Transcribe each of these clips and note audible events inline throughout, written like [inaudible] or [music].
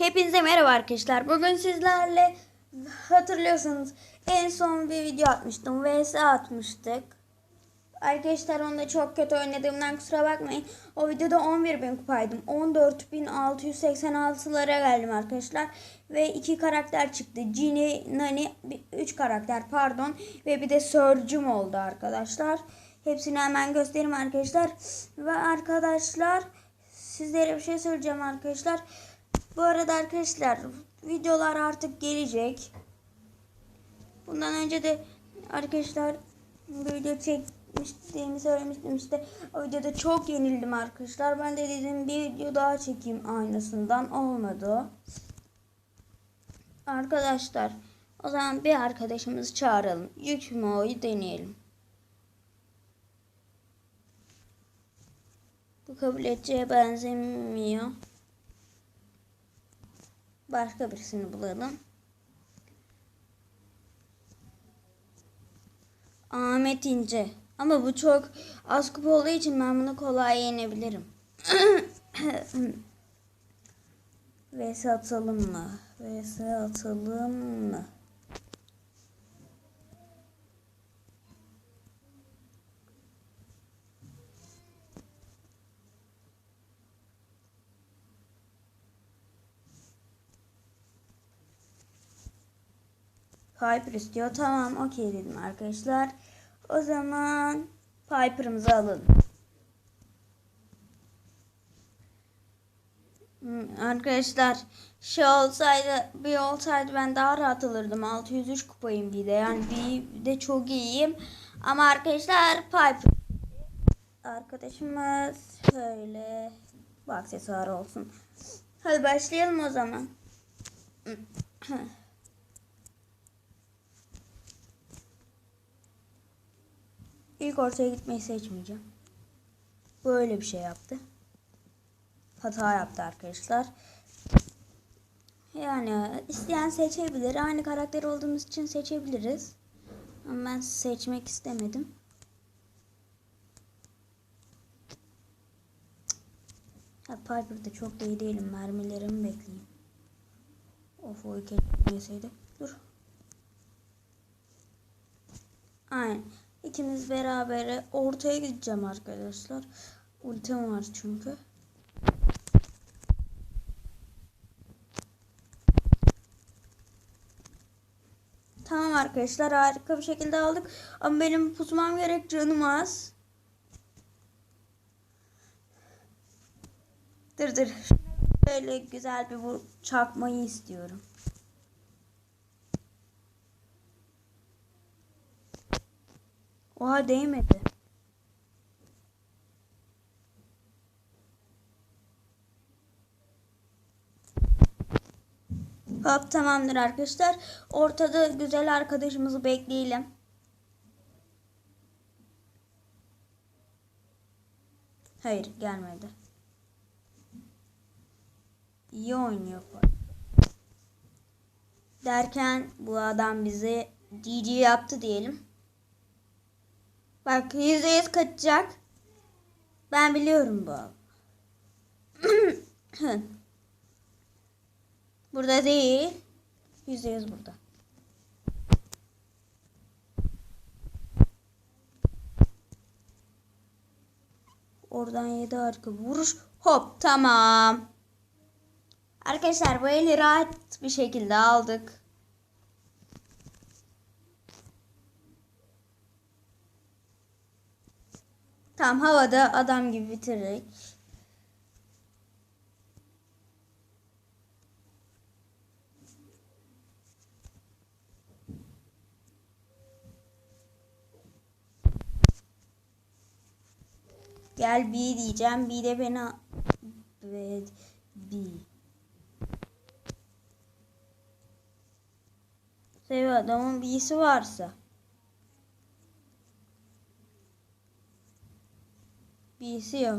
Hepinize merhaba arkadaşlar. Bugün sizlerle hatırlıyorsanız en son bir video atmıştım. VS atmıştık. Arkadaşlar onda çok kötü oynadığımdan kusura bakmayın. O videoda 11.000 kupaydım. 14.686'lara geldim arkadaşlar. Ve iki karakter çıktı. Ginny, Nani, 3 karakter pardon. Ve bir de Surge'um oldu arkadaşlar. Hepsini hemen göstereyim arkadaşlar. Ve arkadaşlar sizlere bir şey söyleyeceğim arkadaşlar. Bu arada arkadaşlar videolar artık gelecek. Bundan önce de arkadaşlar video çekmiştiğimi söylemiştim işte. O videoda çok yenildim arkadaşlar. Ben de dedim bir video daha çekeyim aynısından. Olmadı. Arkadaşlar o zaman bir arkadaşımızı çağıralım. Yük Mo'yu deneyelim. Bu kabul edeceğe benzemiyor. Başka birisini bulalım. Ahmet İnce. Ama bu çok az kupa olduğu için ben bunu kolay yenebilirim. [clears throat] Vs atalım mı? Vs atalım mı? Piper istiyor. Tamam okey dedim arkadaşlar. O zaman Piper'ımızı alalım. Hmm, Arkadaşlar şey olsaydı bir olsaydı ben daha rahat alırdım. 603 kupayım bir de. Yani bir de çok iyiyim. Ama arkadaşlar Piper arkadaşımız şöyle bu aksesuar olsun. Hadi başlayalım o zaman. [clears throat] İlk ortaya gitmeyi seçmeyeceğim. Böyle bir şey yaptı. Hata yaptı arkadaşlar. Yani isteyen seçebilir. Aynı karakter olduğumuz için seçebiliriz. Ama ben seçmek istemedim. Ha, Piper'da çok iyi değilim. Mermilerimi bekleyeyim. Of o etmeseydi. Dur. Aynen. İkimiz beraber ortaya gideceğim arkadaşlar. Ultim var çünkü. Tamam arkadaşlar harika bir şekilde aldık. Ama benim pusmam gerek canım az. Dur dur. Böyle güzel bir çakmayı istiyorum. Oha değmedi. Hop tamamdır arkadaşlar. Ortada güzel arkadaşımızı bekleyelim. Hayır gelmedi. İyi oynuyor. Derken bu adam bize GG yaptı diyelim. Bak yüzde yüz kaçacak. Ben biliyorum bu. [clears throat] burada değil. Yüzde yüz burada. Oradan yedi harika vuruş. Hop tamam. Arkadaşlar bu eli rahat bir şekilde aldık. Tam havada adam gibi bitirdik. Gel B diyeceğim. B de beni B. B. Sev adamın B'si varsa. B'si yok.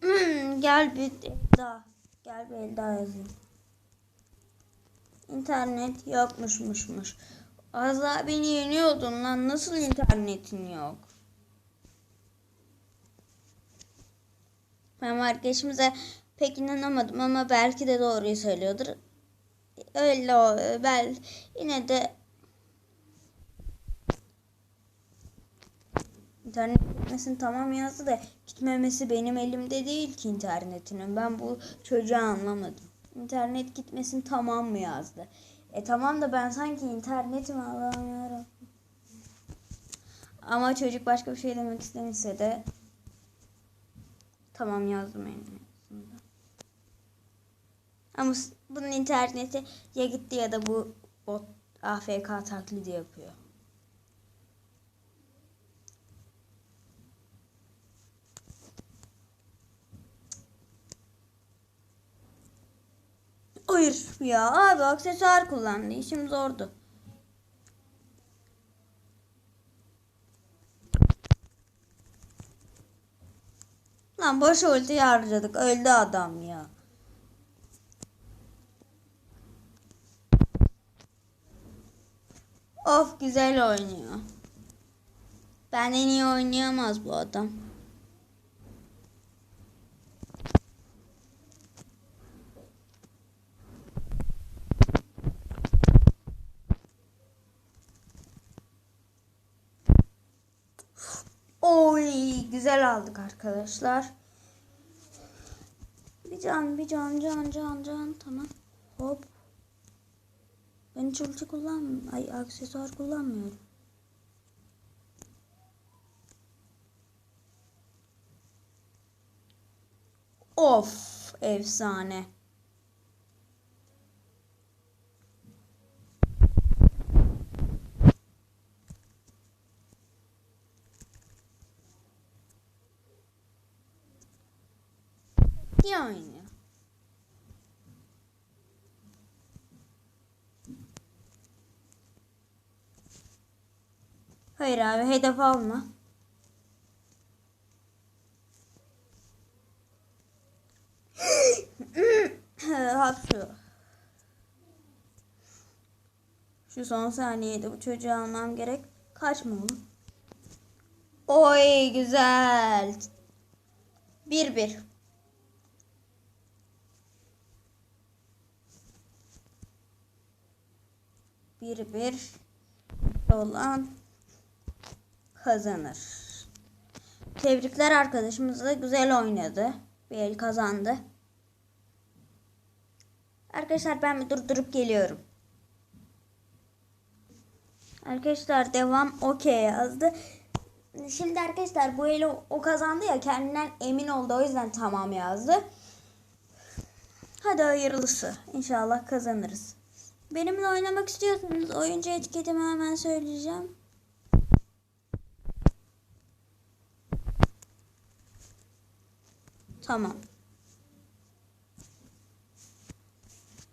Hmm, gel bir daha. Gel bir el daha yazayım. İnternet yokmuşmuşmuş. Az daha beni yeniyordun lan. Nasıl internetin yok? Benim arkadaşımıza pek inanamadım ama belki de doğruyu söylüyordur. Öyle o. Bel yine de İnternet gitmesin tamam yazdı da gitmemesi benim elimde değil ki internetinin. Ben bu çocuğu anlamadım. İnternet gitmesin tamam mı yazdı. E tamam da ben sanki internetim Allah'ım yarabbim. Ama çocuk başka bir şey demek istemişse de tamam yazdım en azından. Ama bunun interneti ya gitti ya da bu bot AFK taklidi yapıyor. Hayır ya abi aksesuar kullandı. İşim zordu. Lan boş ulti harcadık. Öldü adam ya. Of güzel oynuyor. Benden iyi oynayamaz bu adam. Oy güzel aldık arkadaşlar. Bir can bir can can can can tamam. Hop. Ben hiç ulti kullanmıyorum. Ay aksesuar kullanmıyorum. Of efsane. İyi oynuyor. Hayır abi hedef alma. [laughs] Hapşu. Şu son saniyede bu çocuğu almam gerek. Kaçma oğlum. Oy güzel. Bir bir. Bir olan kazanır. Tebrikler arkadaşımız da güzel oynadı. Bir el kazandı. Arkadaşlar ben bir durdurup geliyorum. Arkadaşlar devam okey yazdı. Şimdi arkadaşlar bu eli o kazandı ya kendinden emin oldu o yüzden tamam yazdı. Hadi hayırlısı. İnşallah kazanırız. Benimle oynamak istiyorsanız oyuncu etiketimi hemen söyleyeceğim. Tamam.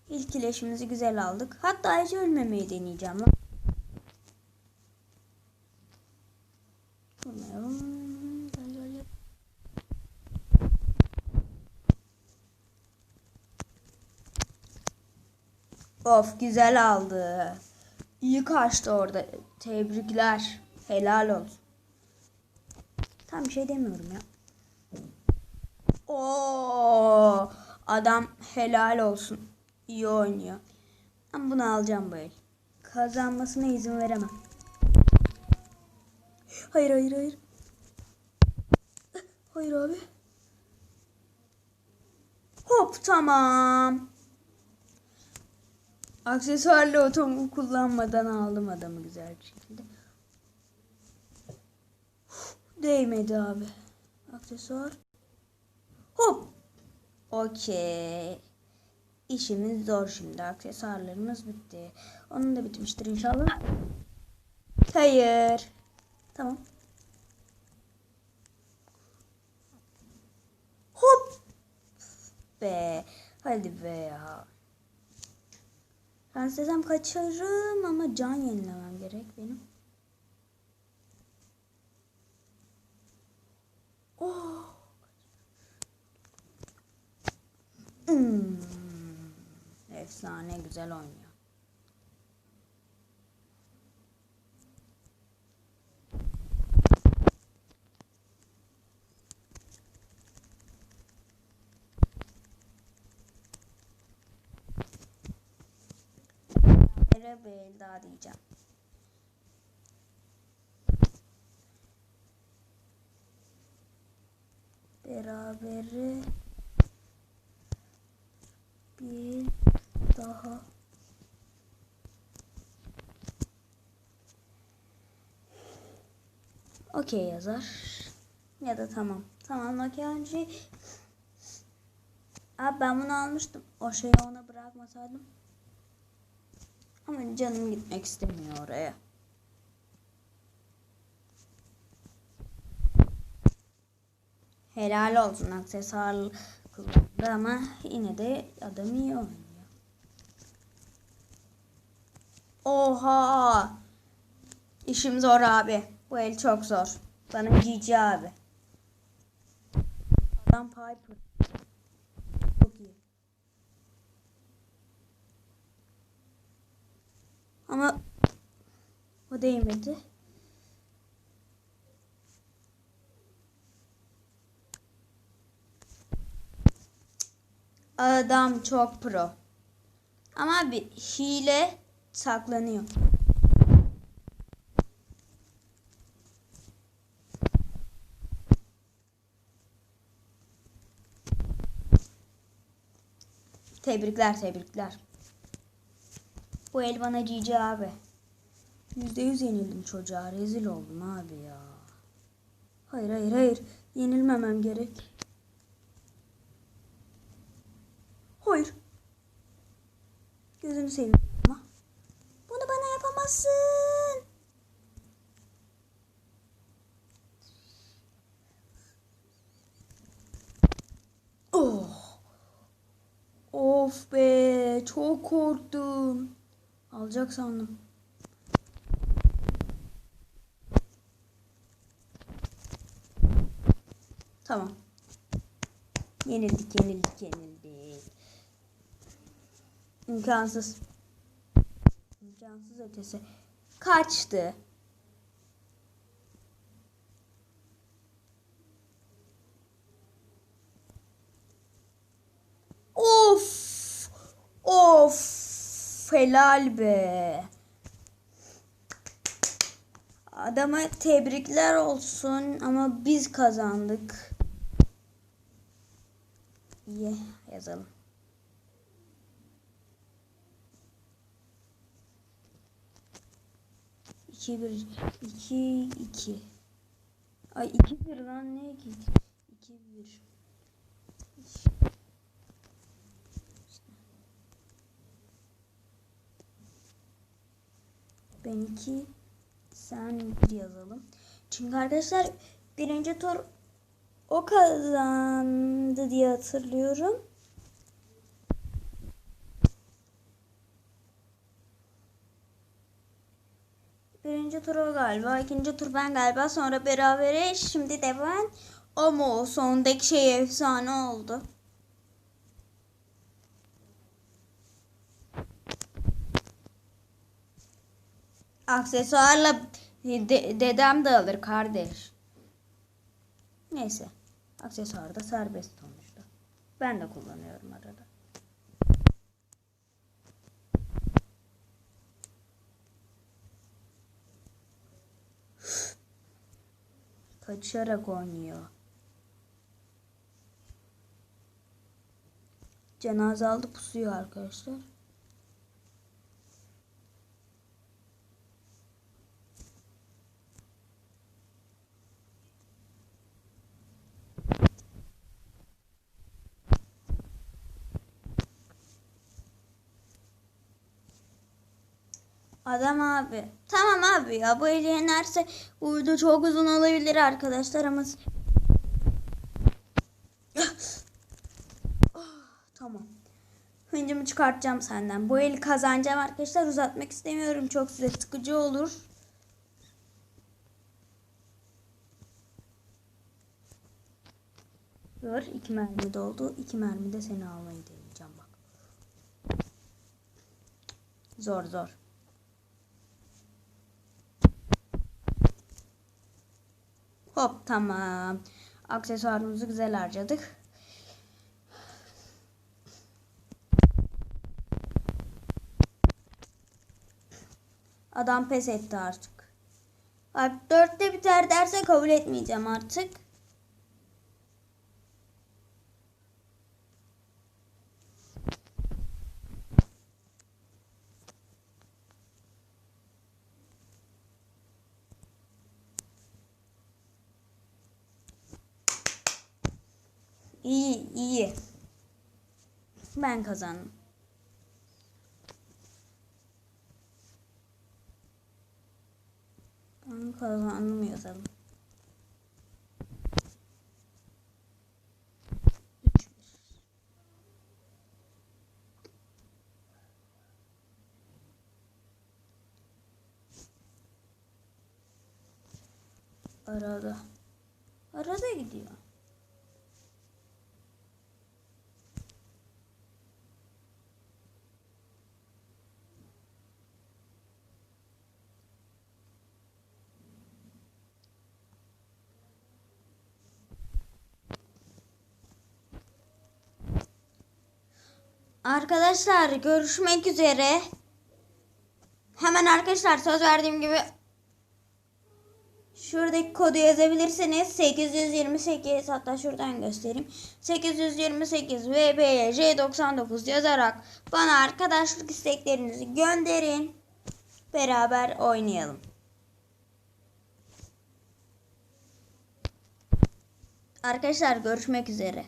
İlk ileşimizi güzel aldık. Hatta hiç ölmemeyi deneyeceğim lan. Vurmayalım. Gel, gel, gel. Of güzel aldı. İyi kaçtı orada. Tebrikler. Helal olsun. Tam bir şey demiyorum ya. Oo, adam helal olsun. İyi oynuyor. Ama bunu alacağım bu el. Kazanmasına izin veremem. Hayır hayır hayır. Hayır abi. Hop tamam. Aksesuarlı otomu kullanmadan aldım adamı güzel şekilde. Değmedi abi. Aksesuar. Hop. Okey. İşimiz zor şimdi. Aksesuarlarımız bitti. Onun da bitmiştir inşallah. Hayır. Tamam. Hop. Be. Hadi be ya. Ben istesem kaçarım ama can yenilemem gerek benim. Oh. Hmm. Efsane güzel oynuyor. Berabere bir daha diyeceğim. Berabere bir daha Okey yazar. Ya da tamam. Tamam okey önce Abi ben bunu almıştım. O şeyi ona bırakmasaydım. Ama canım gitmek istemiyor oraya. Helal olsun aksesuar kullandı ama yine de adam iyi oynuyor. Oha! İşim zor abi. Bu el çok zor. Bana cici abi. Adam Piper. Çok iyi. Ama o değmedi. Adam çok pro. Ama bir hile saklanıyor. Tebrikler tebrikler. Bu el bana cici abi. Yüzde yüz yenildim çocuğa. Rezil oldum abi ya. Hayır hayır hayır. Yenilmemem gerek. Hayır. Gözünü seveyim ama. Bunu bana yapamazsın. Oh. Of be çok korktum. Alacak sandım. Tamam. Yenildik yenildik yenildik. İmkansız. İmkansız ötesi. Kaçtı. Of! Of! Helal be. Adama tebrikler olsun ama biz kazandık. İyi yazalım. İki bir iki iki. Ay iki bir lan ne iki? İki bir. Ben iki sen bir yazalım. Çünkü arkadaşlar birinci tur o kazandı diye hatırlıyorum. Birinci tur o galiba. ikinci tur ben galiba. Sonra berabere. Şimdi de ben. O mu? Sondaki şey efsane oldu. Aksesuarla de- dedem de alır kardeş. Neyse. Aksesuar da serbest sonuçta. Ben de kullanıyorum arada. [sighs] Kaçarak oynuyor. Cenaze aldı pusuyor arkadaşlar. Adam abi. Tamam abi ya bu eli yenerse video çok uzun olabilir arkadaşlar ama Ah, tamam. Hıncımı çıkartacağım senden. Bu eli kazanacağım arkadaşlar. Uzatmak istemiyorum. Çok size sıkıcı olur. Gör iki mermi doldu. İki mermi de seni almayı deneyeceğim bak. Zor zor. Hop tamam. Aksesuarımızı güzel harcadık. Adam pes etti artık. Bak dörtte biter derse kabul etmeyeceğim artık. İyi iyi. Ben kazandım. Ben kazandım yazalım. Arada. Arada gidiyor. Arkadaşlar görüşmek üzere. Hemen arkadaşlar söz verdiğim gibi şuradaki kodu yazabilirsiniz. 828 hatta şuradan göstereyim. 828 VBC 99 yazarak bana arkadaşlık isteklerinizi gönderin. Beraber oynayalım. Arkadaşlar görüşmek üzere.